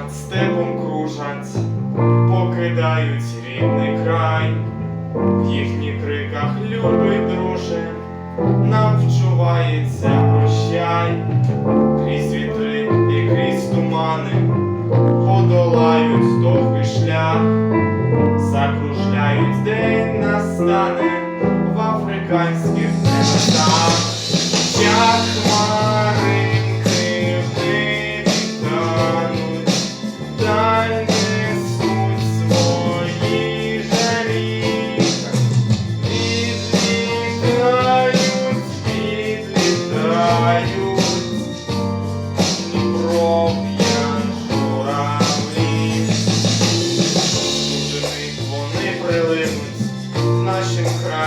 над степом кружать, покидають рідний край, в їхніх криках любий друже, нам вчувається прощай, крізь вітри і крізь тумани, подолають довгий шлях, закружляють день настане в африканських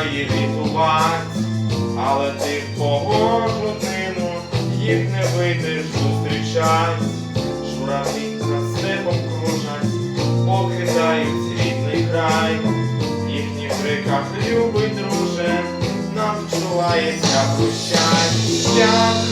нашім краї але тих погожу днину їх не вийдеш зустрічать. Журавлі за степом кружать, покидають рідний край, їхніх криках любий друже, нам як хмар.